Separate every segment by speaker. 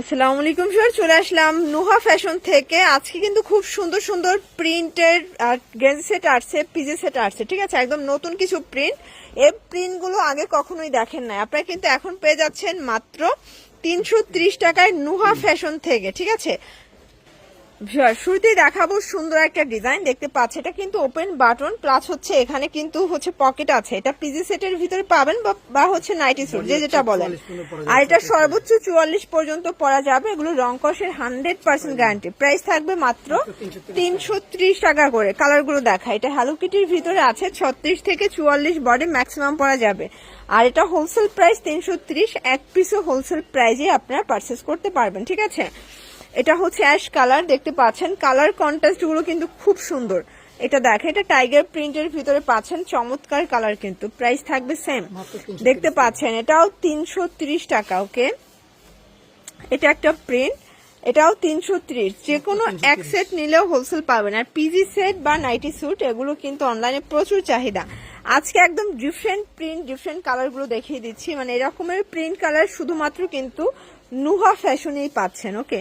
Speaker 1: আসসালামু আলাইকুম স্যার চলে আসলাম নুহা ফ্যাশন থেকে। আজকে কিন্তু খুব সুন্দর সুন্দর প্রিন্টের গেঞ্জি সেট আসছে পিজি সেট আসছে, ঠিক আছে? একদম নতুন কিছু প্রিন্ট এই প্রিন্টগুলো আগে কখনোই দেখেন নাই। আপনারা কিন্তু এখন পেয়ে যাচ্ছেন মাত্র তিনশো ত্রিশ টাকায় নুহা ফ্যাশন থেকে, ঠিক আছে? শুরুতেই দেখাবো সুন্দর একটা ডিজাইন দেখতে পাচ্ছে এটা কিন্তু ওপেন বাটন প্লাস হচ্ছে এখানে কিন্তু হচ্ছে পকেট আছে। এটা পিজি সেটের ভিতরে পাবেন বা- হচ্ছে নাইটি স্যুট যে যেটা বলেন। আর এটা সর্বোচ্চ চুয়াল্লিশ পর্যন্ত পরা যাবে এগুলো রং কষের হান্ড্রেড পার্সেন্ট গ্যারান্টি প্রাইস থাকবে মাত্র তিনশো ত্রিশ টাকা করে। কালারগুলো দেখা এটা হ্যালো কিটির ভিতরে আছে ছত্রিশ থেকে চুয়াল্লিশ বডি ম্যাক্সিমাম পরা যাবে। আর এটা হোলসেল প্রাইস তিনশো ত্রিশ এক পিসও হোলসেল প্রাইজে আপনারা পারচেস করতে পারবেন ঠিক আছে? এটা হচ্ছে অ্যাশ কালার দেখতে পাচ্ছেন। কালার কন্ট্রাস্টগুলো কিন্তু খুব সুন্দর। এটা দেখেন এটা টাইগার প্রিন্টের ভিতরে পাচ্ছেন চমৎকার কালার কিন্তু। প্রাইস থাকবে সেম। দেখতে পাচ্ছেন এটাও তিনশো টাকা ওকে? এটা একটা প্রিন্ট এটাও তিনশো ত্রিশ। যে কোনো এক সেট নিলেও হোলসেল পাবেন। আর পিজি সেট বা নাইটি স্যুট এগুলো কিন্তু অনলাইনে প্রচুর চাহিদা। আজকে একদম ডিফারেন্ট প্রিন্ট ডিফারেন্ট কালারগুলো দেখিয়ে দিচ্ছি। মানে এরকমের প্রিন্ট কালার শুধুমাত্র কিন্তু নুহা ফ্যাশনেই পাচ্ছেন ওকে?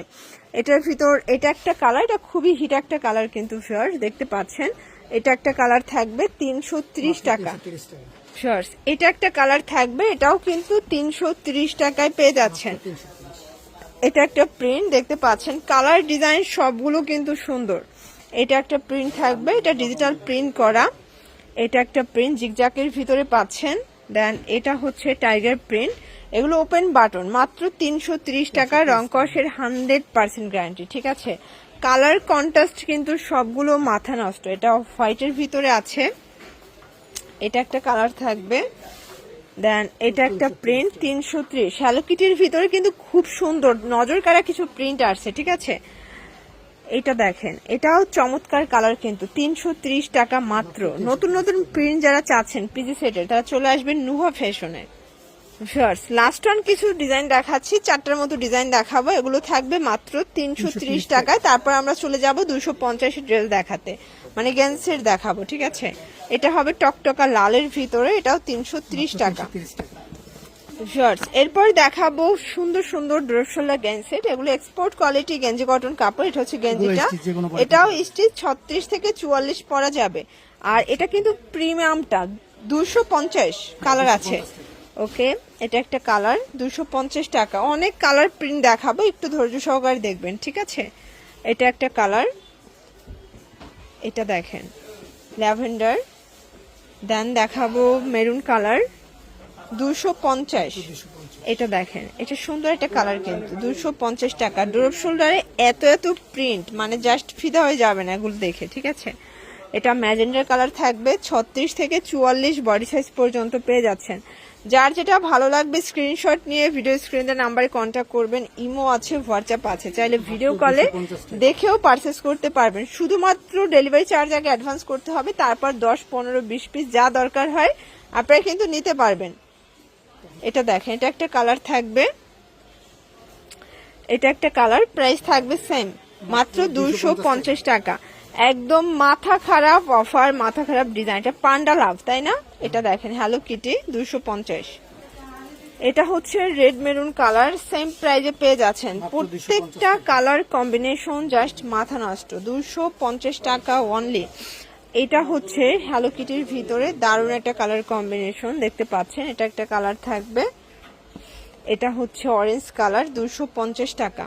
Speaker 1: এটার ভিতর এটা একটা কালার এটা খুবই হিট একটা কালার কিন্তু ফিয়ার দেখতে পাচ্ছেন। এটা একটা কালার থাকবে তিনশো ত্রিশ টাকা। শিওর্স এটা একটা কালার থাকবে এটাও কিন্তু তিনশো ত্রিশ টাকায় পেয়ে যাচ্ছেন। এটা একটা প্রিন্ট দেখতে পাচ্ছেন কালার ডিজাইন সবগুলো কিন্তু সুন্দর। এটা একটা প্রিন্ট থাকবে এটা ডিজিটাল প্রিন্ট করা। এটা একটা প্রিন্ট জিগজাকের ভিতরে পাচ্ছেন। দেন এটা হচ্ছে টাইগার প্রিন্ট। এগুলো ওপেন বাটন মাত্র তিনশো ত্রিশ টাকা রং কষের হান্ড্রেড পার্সেন্ট গ্যারান্টি ঠিক আছে? কালার কন্ট্রাস্ট কিন্তু সবগুলো মাথা নষ্ট এটা হোয়াইটের ভিতরে আছে। এটা একটা কালার থাকবে। দেন এটা একটা প্রিন্ট তিনশো ত্রিশ। শ্যালোকিটির ভিতরে কিন্তু খুব সুন্দর নজর কাড়া কিছু প্রিন্ট আসছে ঠিক আছে? এটা দেখেন এটাও চমৎকার কালার কিন্তু তিনশো ত্রিশ টাকা মাত্র। নতুন নতুন প্রিন্ট যারা চাচ্ছেন পিজি সেটের তারা চলে আসবেন নুহা ফ্যাশনে ফার্স লাস্ট ওয়ান কিছু ডিজাইন দেখাচ্ছি চারটার মতো ডিজাইন দেখাবো এগুলো থাকবে মাত্র তিনশো ত্রিশ টাকায়। তারপর আমরা চলে যাব দুশো পঞ্চাশ ড্রেস দেখাতে। মানে গেন্সের দেখাবো ঠিক আছে? এটা হবে টকটকা লালের ভিতরে এটাও তিনশো ত্রিশ টাকা। শর্টস এরপর দেখাবো সুন্দর সুন্দর ড্রেসোলা গেঞ্জি এগুলো এক্সপোর্ট কোয়ালিটি গেঞ্জি কটন কাপড় এটা হচ্ছে গেঞ্জিটা। এটাও স্টিচ ছত্রিশ থেকে চুয়াল্লিশ পরা যাবে। আর এটা কিন্তু প্রিমিয়ামটা দুশো পঞ্চাশ কালার আছে। ওকে এটা একটা কালার দুশো পঞ্চাশ টাকা। অনেক কালার প্রিন্ট দেখাবো একটু ধৈর্য সহকারে দেখবেন ঠিক আছে? এটা একটা কালার এটা দেখেন ল্যাভেন্ডার। দেন দেখাবো মেরুন কালার দুশো পঞ্চাশ। এটা দেখেন এটা সুন্দর একটা কালার কিন্তু দুশো পঞ্চাশ টাকা। ডোরপ শোল্ডারে এত এত প্রিন্ট মানে জাস্ট ফিদা হয়ে যাবে না এগুলো দেখে ঠিক আছে? এটা ম্যাজেন্ডার কালার থাকবে ছত্রিশ থেকে চুয়াল্লিশ বডি সাইজ পর্যন্ত পেয়ে যাচ্ছেন। যার যেটা ভালো লাগবে স্ক্রিনশট নিয়ে ভিডিও স্ক্রিনের নাম্বারে কন্ট্যাক্ট করবেন। ইমো আছে হোয়াটসঅ্যাপ আছে চাইলে ভিডিও কলে দেখেও পারচেস করতে পারবেন। শুধুমাত্র ডেলিভারি চার্জ আগে অ্যাডভান্স করতে হবে তারপর দশ পনেরো বিশ পিস যা দরকার হয় আপনারা কিন্তু নিতে পারবেন। এটা দেখেন এটা একটা কালার থাকবে। এটা একটা কালার প্রাইস থাকবে সেম মাত্র দুশো পঞ্চাশ টাকা। একদম মাথা খারাপ অফার মাথা খারাপ ডিজাইন এটা পান্ডা লাভ তাই না? এটা দেখেন হ্যালো কিটি দুশো পঞ্চাশ। এটা হচ্ছে রেড মেরুন কালার সেম প্রাইজে পেয়ে যাচ্ছেন। প্রত্যেকটা কালার কম্বিনেশন জাস্ট মাথা নষ্ট দুশো পঞ্চাশ টাকা অনলি এটা হচ্ছে হ্যালো কিটির ভিতরে দারুণ একটা কালার কম্বিনেশন দেখতে পাচ্ছেন? এটা একটা কালার থাকবে। এটা হচ্ছে অরেঞ্জ কালার দুশো পঞ্চাশ টাকা।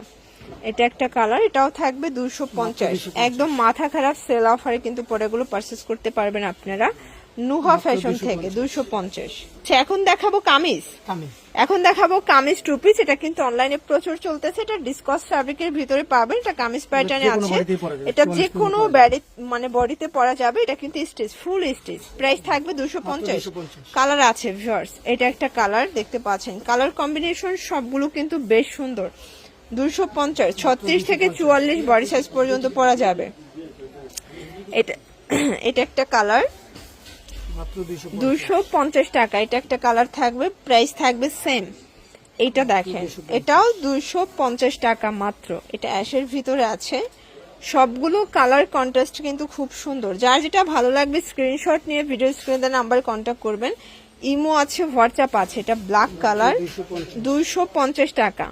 Speaker 1: এটা একটা কালার এটাও থাকবে দুশো পঞ্চাশ। একদম মাথা খারাপ সেল অফারে কিন্তু পরেগুলো পারচেস করতে পারবেন আপনারা। নুহা ফ্যাশন থেকে দুশো পঞ্চাশ। এখন দেখাবো কামিজ।
Speaker 2: কামিজ।
Speaker 1: এখন দেখাবো কামিজ টু পিস এটা কিন্তু অনলাইনে প্রচুর চলতেছে এটা ডিসকস ফ্যাব্রিকের ভিতরে পাবেন এটা কামিজ প্যাটার্নে আছে। এটা
Speaker 2: 44
Speaker 1: যে কোনো ব্যাডি মানে বডিতে পরা যাবে এটা কিন্তু স্টিচ ফুল স্টিচ প্রাইস থাকবে দুশো পঞ্চাশ। কালার আছে ভিউয়ার্স এটা একটা কালার দেখতে পাচ্ছেন। কালার কম্বিনেশন সবগুলো কিন্তু বেশ সুন্দর। দুশো পঞ্চাশ ছত্রিশ থেকে চুয়াল্লিশ বডি সাইজ পর্যন্ত পরা যাবে। এটা এটা একটা কালার দুশো পঞ্চাশ। টাকা। এটা একটা কালার থাকবে প্রাইস থাকবে সেম। এইটা দেখেন এটাও দুশো পঞ্চাশ টাকা মাত্র। এটা অ্যাশের ভিতরে আছে। সবগুলো কালার কন্ট্রাস্ট কিন্তু খুব সুন্দর। যার যেটা ভালো লাগবে স্ক্রিনশট নিয়ে ভিডিও স্ক্রিনে নাম্বার কন্ট্যাক্ট করবেন। ইমো আছে হোয়াটসঅ্যাপ আছে এটা ব্ল্যাক কালার। দুইশো পঞ্চাশ। টাকা।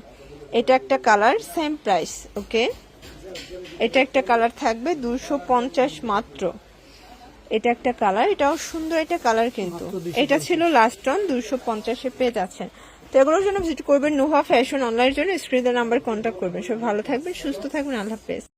Speaker 1: এটা একটা কালার সেম প্রাইস ওকে এটা একটা কালার থাকবে দুশো পঞ্চাশ মাত্র। এটা একটা কালার এটাও সুন্দর একটা কালার কিন্তু। এটা ছিল লাস্ট অন দুশো পঞ্চাশে পেজ যাচ্ছেন। তো এগুলোর জন্য ভিজিট করবেন নোহা ফ্যাশন অনলাইনের জন্য স্ক্রিনের নাম্বার কন্ট্যাক্ট করবেন। সব ভালো থাকবেন সুস্থ থাকবেন আল্লাহ হাফেজ।